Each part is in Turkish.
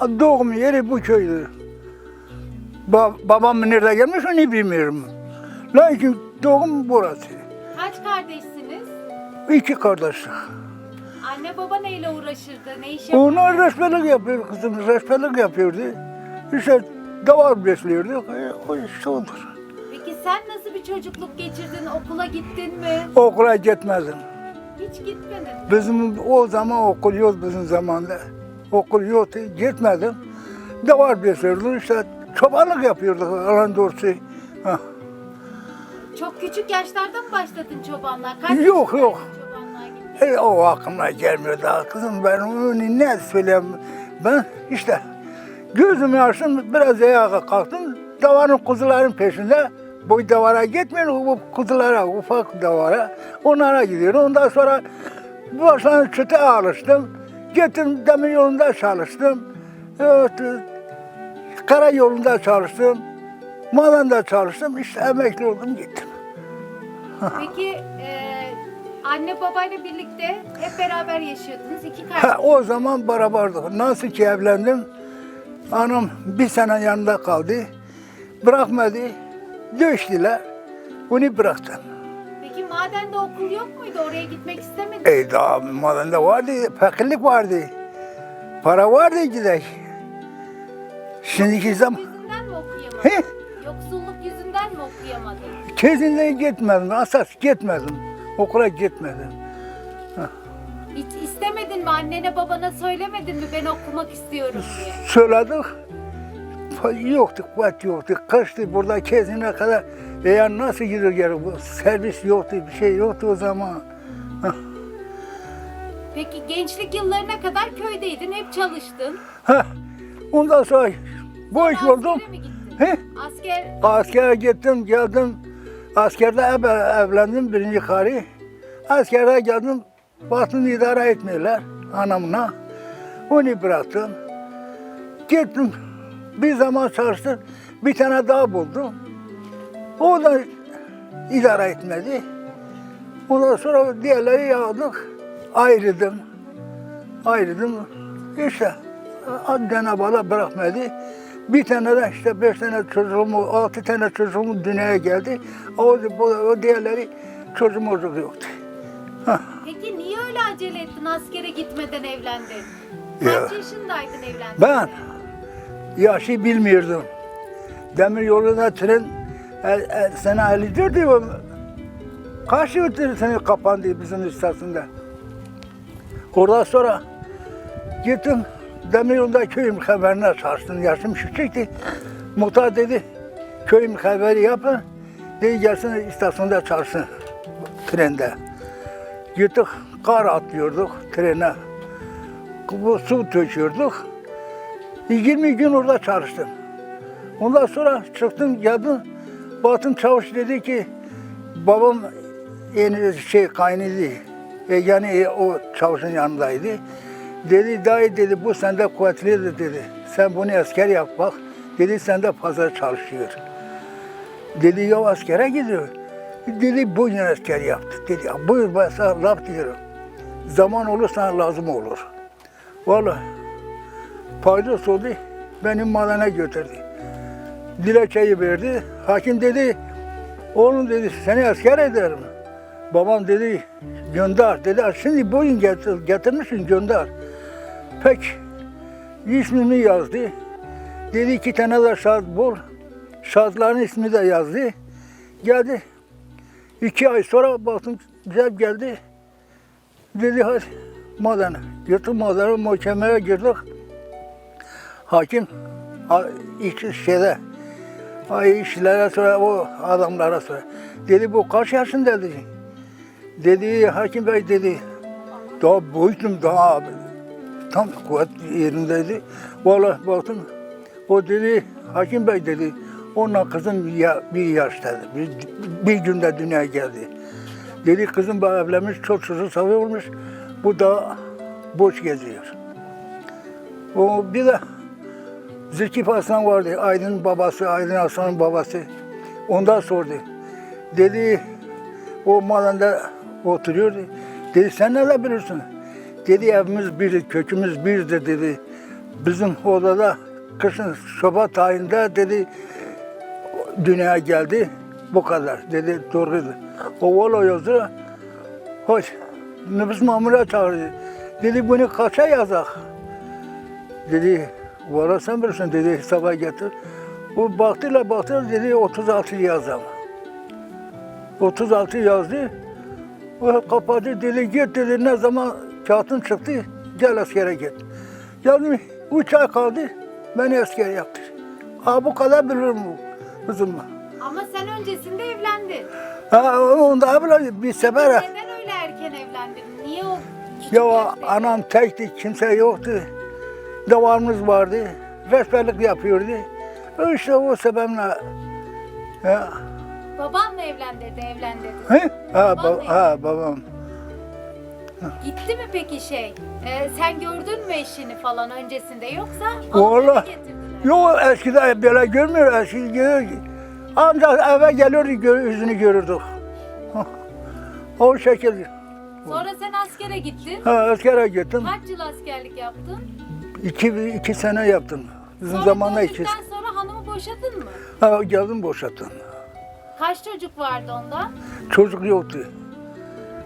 Doğum yeri bu köydü. Ba babam nerede gelmiş onu bilmiyorum. Lakin doğum burası. Kaç kardeşsiniz? İki kardeş. Anne baba neyle uğraşırdı? Ne iş yapardı? Onlar reçbelik yapıyor kızım, reçbelik yapıyordu. İşte davar besliyordu. O işte odur. Peki sen nasıl bir çocukluk geçirdin? Okula gittin mi? Okula gitmedim. Hiç gitmedin. Bizim o zaman okul yok bizim zamanda. Okul yoktu, gitmedim. Davar besliyorduk işte çobanlık yapıyorduk alan doğrusu. Çok küçük yaşlarda mı başladın çobanlığa? Kaç Yok, yaşındaydın yok. Çobanlığa gittin. E, o aklıma gelmiyor daha kızım ben onu ne söyleyeyim. Ben işte gözümü açtım biraz ayağa kalktım. Davarın kuzuların peşinde. Bu davara gitmiyorum bu kuzulara ufak davara. Onlara gidiyorum. Ondan sonra baştan çıta alıştım. Gittim demir yolunda çalıştım. Evet, kara yolunda çalıştım. Madanda çalıştım. İşte emekli oldum gittim. Peki e, anne babayla birlikte hep beraber yaşıyordunuz. İki Ha, kardeş. o zaman beraberdik. Nasıl ki evlendim, anam bir sene yanında kaldı. Bırakmadı, dövüştüler. Onu bıraktım. Madende okul yok muydu? Oraya gitmek istemedin. E daha madende vardı, fakirlik vardı. Para vardı gidek. Şimdiki zaman Yüzünden mi okuyamadın? He? Yoksulluk yüzünden mi okuyamadın? kesinlikle gitmedim, asas gitmedim. Okula gitmedim. Hiç istemedin mi? Annene babana söylemedin mi? Ben okumak istiyorum diye. Söyledik. fa- Yoktu, kuvvet yoktu. Kıştı burada kesine kadar. Eğer nasıl gidiyor geri? Servis yoktu, bir şey yoktu o zaman. Peki gençlik yıllarına kadar köydeydin, hep çalıştın. Heh. Ondan sonra bu iş Sonra oldum. askere mi gittin? He? Asker Askere gittim, geldim. Askerde ev, evlendim birinci karı. Askere geldim, baktım idare etmiyorlar anamla. Onu bıraktım. Gittim, bir zaman çalıştım. Bir tane daha buldum. O da idare etmedi. Ondan sonra diğerleri yağdık. Ayrıldım. Ayrıldım. İşte Cenab-ı Allah bırakmadı. Bir tane de işte beş tane çocuğum, altı tane çocuğum dünyaya geldi. O, bu, o diğerleri çocuğumuz yoktu. Hah. Peki niye öyle acele ettin askere gitmeden evlendin? Ya. Kaç yaşındaydın evlendiğinde? Ben yaşı bilmiyordum. Demir yolunda tren sene 54 yıl kaç yıl sene kapandı bizim istasyonda. Oradan sonra gittim demir yolunda köyüm haberine çalıştım. Yaşım küçüktü. Muhtar dedi köyüm haberi yapın. Dedi gelsin istasyonda çalışsın trende. Gittik kar atlıyorduk trene. Bu su töküyorduk. 20 gün orada çalıştım. Ondan sonra çıktım geldim. Baktım çavuş dedi ki babam en şey kaynıydı. E, yani e, o çavuşun yanındaydı. Dedi dayı dedi bu sende kuvvetlidir dedi. Sen bunu asker yap bak. Dedi sende fazla çalışıyor. Dedi ya askere gidiyor. Dedi bu yine asker yaptı. Dedi buyur ben sana laf diyorum. Zaman olur sana lazım olur. Vallahi faydası oldu. Benim madene götürdü. Dilekçeyi verdi. Hakim dedi, oğlum dedi seni asker ederim. Babam dedi gönder. Dedi şimdi bugün getir, getirmişsin gönder. Peki ismimi yazdı. Dedi iki tane de şart bul. Şartların ismi de yazdı. Geldi. İki ay sonra baktım güzel geldi. Dedi hadi madene. Götür madene muhkemeye girdik. Hakim iç şeyde ay işlere sonra o adamlara sonra dedi bu kaç yaşında dedi. Dedi hakim bey dedi daha boyutum daha tam kuvvet yerindeydi. Vallahi baktım o dedi hakim bey dedi onunla kızım ya, bir yaştadır. Bir, bir günde dünyaya geldi. Dedi kızım bu evlenmiş çok çocuk sahibi olmuş. Bu da boş geziyor. O bir de Zülkif Aslan vardı. Aydın babası, Aydın Aslan'ın babası. Ondan sordu. Dedi o malında oturuyordu. Dedi sen ne bilirsin? Dedi evimiz bir, kökümüz birdir dedi. bizim odada kışın Şubat ayında dedi dünyaya geldi. Bu kadar dedi doğruydu. O oğlu yazdı. Hoş. Nüfus mamura çağırdı. Dedi bunu kaça yazak? Dedi valla sen bilirsin dedi hesaba getir. O baktılar baktılar dedi 36 yazam. 36 yazdı. O kapadı dedi git dedi ne zaman kağıtın çıktı gel askere git. Yani üç ay kaldı beni asker yaptı. Ha bu kadar bilirim bu kızım. Ama sen öncesinde evlendin. Ha onda abla bir sefer Neden öyle erken evlendin? Niye o küçük ya yaşta- anam tekti kimse yoktu. Devamımız vardı. Rehberlik yapıyordu. İşte o sebeple ya, Babanla evlendirdi, evlendirdi. he? Ha, ba- ha babam. Gitti mi peki şey? Ee, sen gördün mü eşini falan öncesinde yoksa Vallahi- Almanya'ya getirdiler? Yok eskiden böyle görmüyor. Eski görüyor. Ancak eve geliyordu gör, yüzünü görürdük. O şekilde. Sonra sen askere gittin. Ha, askere gittim. Kaç yıl askerlik yaptın? İki, iki sene yaptım. Bizim Sonra zamanla iki. sonra hanımı boşadın mı? Ha, geldim boşattım. Kaç çocuk vardı onda? Çocuk yoktu.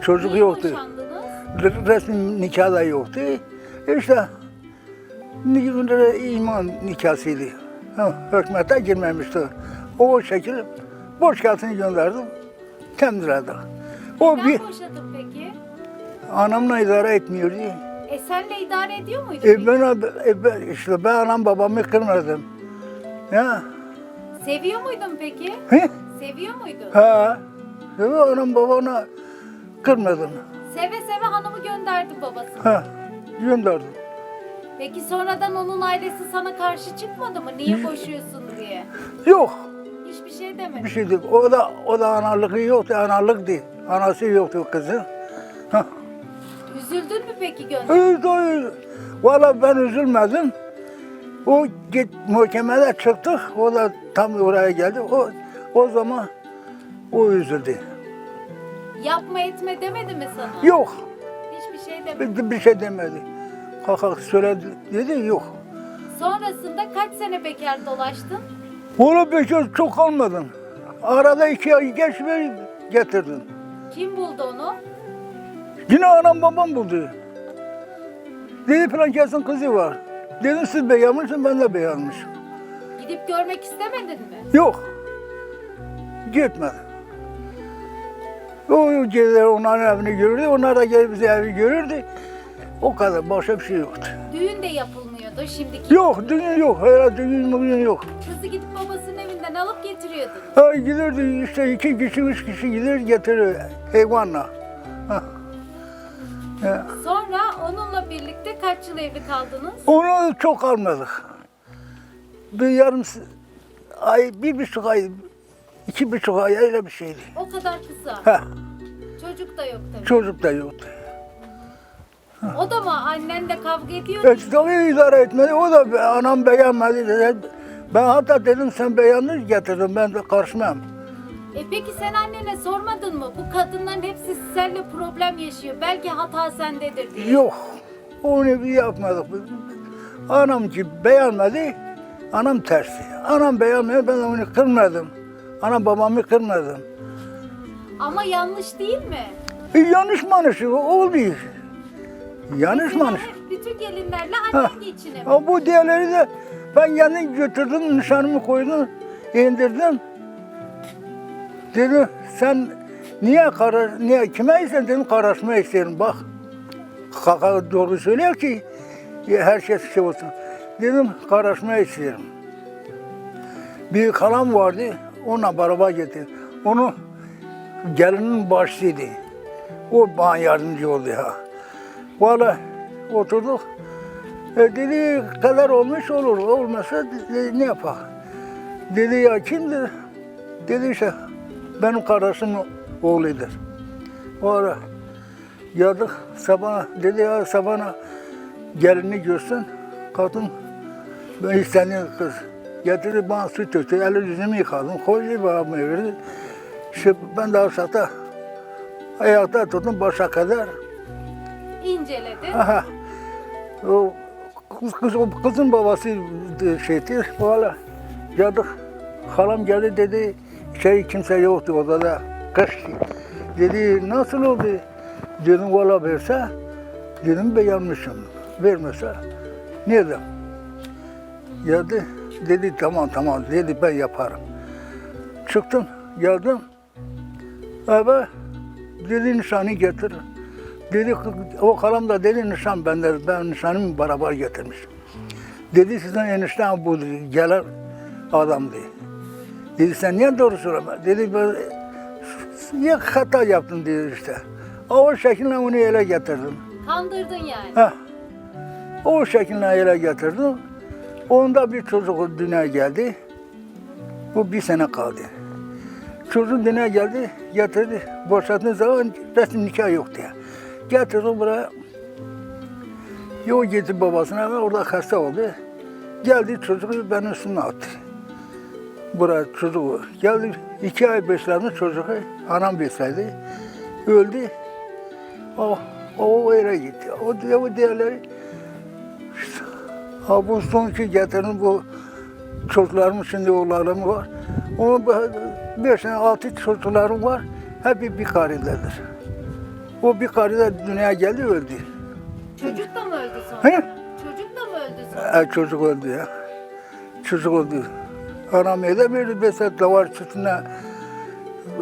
Çocuk Niye yoktu. boşandınız? Re- Resmi nikah da yoktu. İşte ni- iman nikahıydı. Ha, hükümete girmemişti. O şekil boş kağıtını gönderdim. Temizledik. O Neden bir boşadın peki? anamla idare etmiyordu. E senle idare ediyor muydu? E ben, e ben işte ben anam babamı kırmadım. Ya. Seviyor muydun peki? He? Seviyor muydun? Ha. Evet, anam babana kırmadım. Seve seve hanımı gönderdi babası. Ha. Gönderdim. Peki sonradan onun ailesi sana karşı çıkmadı mı? Niye boşuyorsun diye? Yok. Hiçbir şey demedi. Bir şey değil. O da o da analığı yoktu, analıktı. Anası yoktu kızın. Ha. Üzüldün mü peki gönlün? Öyle öyle. Valla ben üzülmedim. O git muhkemede çıktık. O da tam oraya geldi. O o zaman o üzüldü. Yapma etme demedi mi sana? Yok. Hiçbir şey demedi. Bir, bir şey demedi. Kalkak söyledi dedi yok. Sonrasında kaç sene bekar dolaştın? Oğlum bekar çok kalmadım. Arada iki ay geç ve getirdim. Kim buldu onu? Yine anam babam buldu. Dedi falan kesin kızı var. Dedim siz beğenmişsiniz ben de beğenmişim. Gidip görmek istemedin mi? Yok. Gitmedi. O gelir onların evini görürdü, onlar da gelip bize evi görürdü. O kadar, başka bir şey yoktu. Düğün de yapılmıyordu şimdiki. Yok, düğün yok, herhalde düğün düğün yok. Kızı gidip babasının evinden alıp getiriyordun. Ha giderdi işte iki kişi, üç kişi gider getirir hayvanla. Ha. Sonra onunla birlikte kaç yıl evli kaldınız? Onu çok kalmadık. Bir yarım s- ay, bir buçuk ay, iki buçuk ay öyle bir şeydi. O kadar kısa. Ha, Çocuk da yok tabii. çocuk da yoktu. O da mı annenle kavga ediyor? E, tabii idare etmedi. O da be- anam beğenmedi. dedi. Ben hatta dedim sen beğendin getirdim ben de karışmam. E peki sen annene sormadın mı? Bu kadınların hepsi seninle problem yaşıyor. Belki hata sendedir diye. Yok. Onu bir yapmadık. Anam ki beğenmedi. Anam tersi. Anam beğenmiyor ben onu kırmadım. Anam babamı kırmadım. Ama yanlış değil mi? E, yanlış manışı oldu. Yanlış hep bütün gelinlerle Ha. annen geçinemiyor. Ha, bu diğerleri de ben kendim götürdüm, nişanımı koydum, indirdim. Dedi sen niye karar, niye kime isen dedim karışma isterim bak. Kaka doğru söylüyor ki ya her şey şey olsun. Dedim karışma isterim. Bir kalam vardı, ona beraber getirdim. Onu gelinin başıydı. O bana yardımcı oldu ya. Valla oturduk. E dedi kadar olmuş olur. Olmasa dedi, ne yapar? Dedi ya kimdir? Dedi işte benim kardeşimin oğludur. O ara geldik sabah dedi ya sabahına gelini görsün. Kadın ben istediğim kız. Getirdi bana su töktü. Eli yüzümü yıkadım. Koydu bana verdi. İşte ben de aşağıda ayakta tuttum başa kadar. İnceledi. Aha. O kız, kız, kızın babası de- şeydi. Valla geldik. Halam geldi dedi. Şey kimse yoktu odada. Kış. Dedi nasıl oldu? Dedim valla verse. Dedim beğenmişim. Vermese. Nerede? Geldi. Dedi tamam tamam. Dedi ben yaparım. Çıktım. Geldim. Eve dedi nişanı getir. Dedi o kalam da dedi nişan bende. Ben nişanımı beraber getirmişim. Dedi sizin enişten bu gelen adam dedi. Dedi sen niye doğru söyleme? Dedi ben ya hata yaptın dedi işte. O şekilde onu ele getirdim. Kandırdın yani. Heh. O şekilde ele getirdim. Onda bir çocuk dünyaya geldi. Bu bir sene kaldı. Çocuk dünyaya geldi, getirdi. Boşalttığı zaman resim nikah yoktu. ya. Getirdi buraya. Yok gitti babasına ve orada hasta oldu. Geldi çocuğu benim üstüme attı. Buraya çocuğu geldi. iki ay beslendi çocuğu. Anam besledi. Öldü. O, o öyle gitti. O, o diğerleri işte, ha bu sonki getirin bu çocuklarım şimdi oğullarım var. Onun bu- beş tane altı çocuklarım var. Hep bir karidedir. O bir karide dünyaya geldi öldü. Çocuk da mı öldü sonra? He? Çocuk da mı öldü sonra? E, çocuk öldü ya. Çocuk öldü. Anam edemedi mesela davar sütüne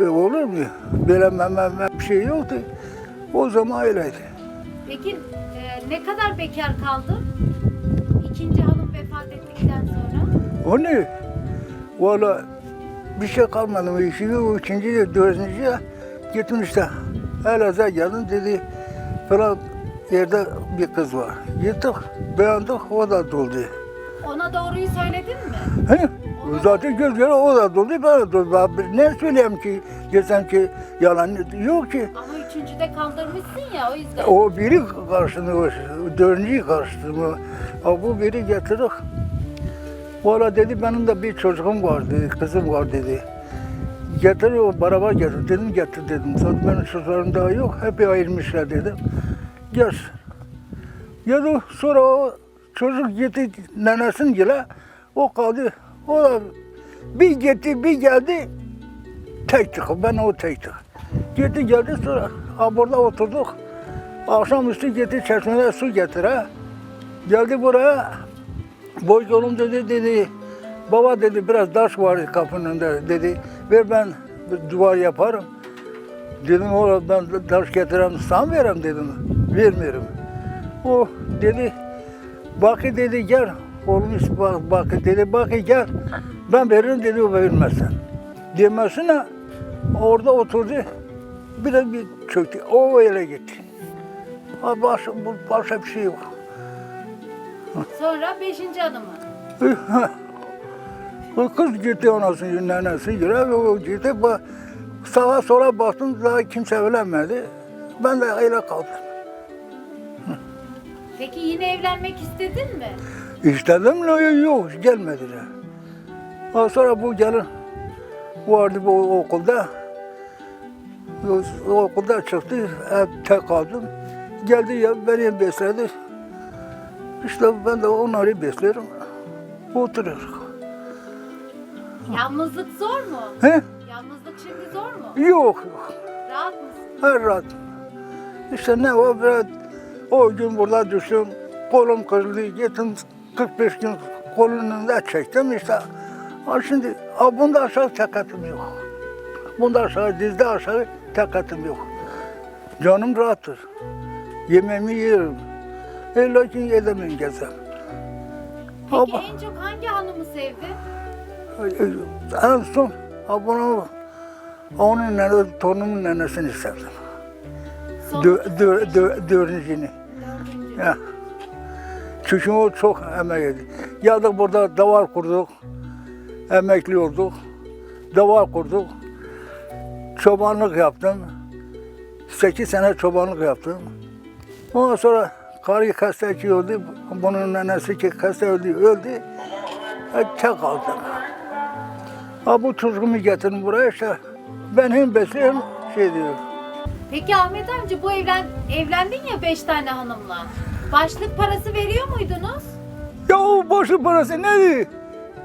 e, olur mu? Böyle meme bir şey yoktu. O zaman öyleydi. Peki e, ne kadar bekar kaldın? İkinci hanım vefat ettikten sonra. O ne? Valla bir şey kalmadı. O işi o de dördüncü işte. Elazığ'a geldim dedi falan yerde bir kız var. Gittik beğendik o da doldu. Ona doğruyu söyledin mi? He? Zaten göz göre o da doldu ben de doldu. Ne söyleyeyim ki desem ki yalan yok ki. Ama üçüncüde kandırmışsın ya o yüzden. O biri karşını, o dördüncüyü karşısını. O bu biri getirdik. Valla dedi benim de bir çocuğum var dedi, kızım var dedi. Getir o beraber getir dedim getir dedim. Zaten benim çocuklarım daha yok. Hep ayırmışlar dedim. Gel. Geldi sonra o çocuk gitti nenesin gile. O kaldı. O da bir gitti bir geldi. Tek çıkıp ben o tek çık. Gitti geldi sonra ha burada oturduk. Akşamüstü gitti çeşmede su getir ha. Geldi buraya. Boş oğlum dedi dedi. Baba dedi biraz taş var kapının önünde dedi. Ver ben duvar yaparım. Dedim oğlum ben taş getirem sana verem dedim. Vermiyorum. O dedi Bakı dedi gel. İşte bak, Bakı dedi gel. Ben veririm dedi o vermezsen. Demesine orada oturdu. Bir de bir çöktü. O öyle gitti. Ha başka, başka bir şey yok. Sonra beşinci hanımı. O kız gitti anasının nenesi göre o gitti. Sağa sola baktım daha kimse ölemedi. Ben de öyle kaldım. Peki yine evlenmek istedin mi? İstedim mi? Yok gelmediler. Ondan sonra bu gelin vardı bu okulda. O, okulda çıktı, hep tek kaldım. Geldi ya beni besledi. İşte ben de onları besliyorum. Oturuyoruz. Yalnızlık zor mu? He? Yalnızlık şimdi zor mu? Yok. Rahat mısın? Her rahat. İşte ne o biraz o gün burada düştüm. Kolum kırıldı. Gittim 45 gün kolunun da çektim işte. Ha şimdi ha bunda aşağı takatım yok. Bunda aşağı dizde aşağı takatım yok. Canım rahattır. Yemeğimi yerim. E lakin edemem gezem. Peki Ama en çok hangi hanımı sevdin? en son ha bunu onun nene, torunumun nenesini sevdim. Son Dö, dö, dö, dördüncünü. dördüncü. Ya. Çünkü çok emek etti. Geldik burada davar kurduk. Emekli olduk. Davar kurduk. Çobanlık yaptım. Sekiz sene çobanlık yaptım. Ondan sonra karı hastaki oldu. Bunun nenesi ki hasta öldü, öldü. E, tek kaldım. Ha bu çocuğumu getirin buraya işte. Ben hem besliyorum şey diyor. Peki Ahmet amca bu evlen evlendin ya beş tane hanımla. Başlık parası veriyor muydunuz? Ya o boşu parası nedir?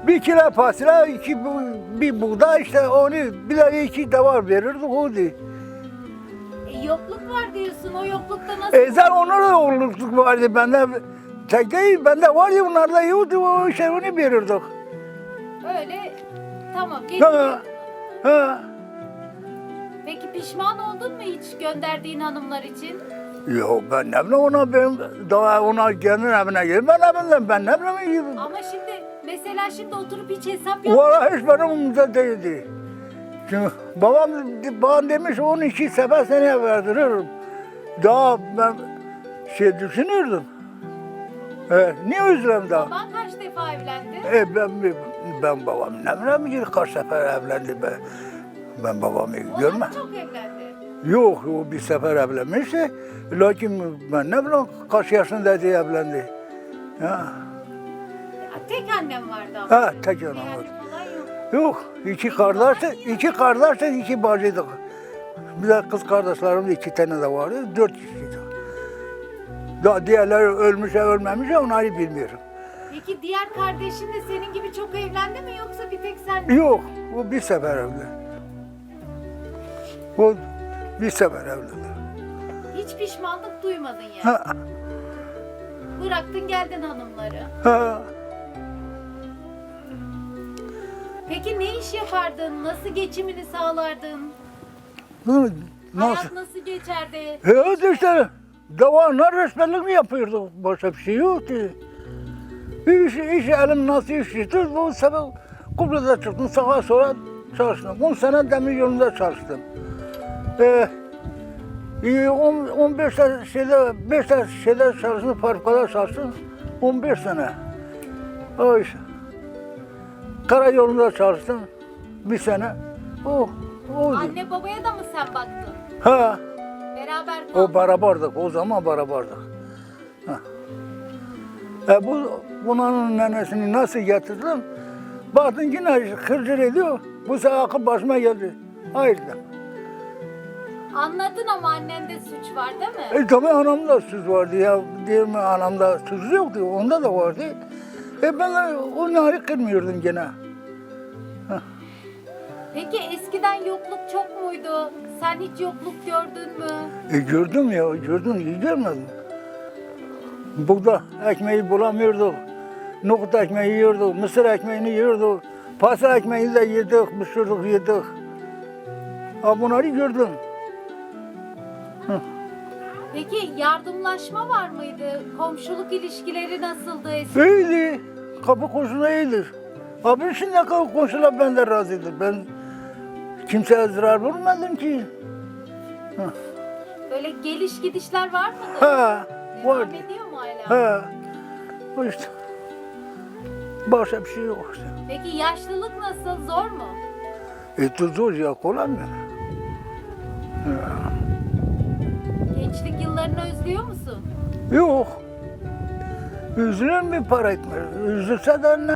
Bir kilo fasulye, iki bu, bir buğday işte onu bir de iki davar verirdik oydu. E, yokluk var diyorsun. O yoklukta nasıl? Ezel onlara da oğurluk vardı bende. Tek değil bende var ya onlarda yoktu o şey onu verirdik. Öyle tamam. Ha, geçiyor. ha. Peki pişman oldun mu hiç gönderdiğin hanımlar için? Yok ben ne bileyim ona ben daha ona kendi evine gir ben evinden ben ne bileyim. Ama şimdi mesela şimdi oturup hiç hesap yap. Valla hiç benim umurumda değildi. Çünkü babam bana demiş 12 sefer seneye verdiririm. Daha ben şey düşünürdüm. E, niye üzülüm daha? Baban kaç defa evlendi? E, ben, ben babam ne bileyim kaç sefer evlendi ben. Ben babamı O görme. da çok evlendi. Yok o bir sefer evlenmişti. Lakin ben ne bileyim kaç yaşındaydı evlendi. Ha, Ya, Tek annem vardı ama. ha tek annem falan yok. İki kardeşti, iki kardeşti, iki bacıydık. Bir de kız kardeşlerim de iki tane de vardı, dört kişiydik. Daha diğerleri ölmüş ya ölmemiş ya onları bilmiyorum. Peki diğer kardeşin de senin gibi çok evlendi mi yoksa bir tek sen mi? Yok, o bir sefer evlendi. O bir sefer evlendi. Hiç pişmanlık duymadın yani. Ha, Bıraktın geldin hanımları. ha. Peki ne iş yapardın? Nasıl geçimini sağlardın? Nasıl? Hayat nasıl geçerdi? Evet işte, davanlar resmenlik mi yapıyorduk? Başka bir şey yoktu. Bir iş, iş elim nasıl iş çıktı, bu sefer Kıbrıs'ta çıktım, sağa sola çalıştım. 10 sene demir yolunda çalıştım. Ee, iyi, on- 15 tane şeyde, 5 tane şeyde çalıştım, fabrikada çalıştım. 15 sene. O iş. Karayolunda çalıştım bir sene. O, oydu. Anne babaya da mı sen baktın? Ha. Beraber O beraberdik, o zaman beraberdik. Ha. E bu, bunun nenesini nasıl getirdim? Baktın yine hırcır ediyor. Bu sefer akıl başıma geldi. Ayırdım. Anladın ama annende suç var değil mi? E tabii anamda suç vardı ya. Ya, anamda suç yoktu, onda da vardı. E ben onları kırmıyordum gene. Peki eskiden yokluk çok muydu? Sen hiç yokluk gördün mü? E gördüm ya, gördüm, iyi görmedim. Buğda ekmeği bulamıyorduk. Nohut ekmeği yiyorduk, mısır ekmeğini yiyorduk. Pasta ekmeğini de yedik, pişirdik, yedik. Ha bunları gördüm. Peki yardımlaşma var mıydı? Komşuluk ilişkileri nasıldı eskiden? İyiydi, kapı komşuna iyidir. Abi şimdi kapı komşular benden razıydı. Ben kimseye zarar vermedim ki. Böyle geliş gidişler var mıydı? Ha, Devam vardı. ediyor mu hala? Ha, o işte. Başka bir şey yok işte. Peki yaşlılık nasıl? Zor mu? E tuzlu ya kolay mı? Gençlik özlüyor musun? Yok. Üzülür mü para etmez? Üzülse de ne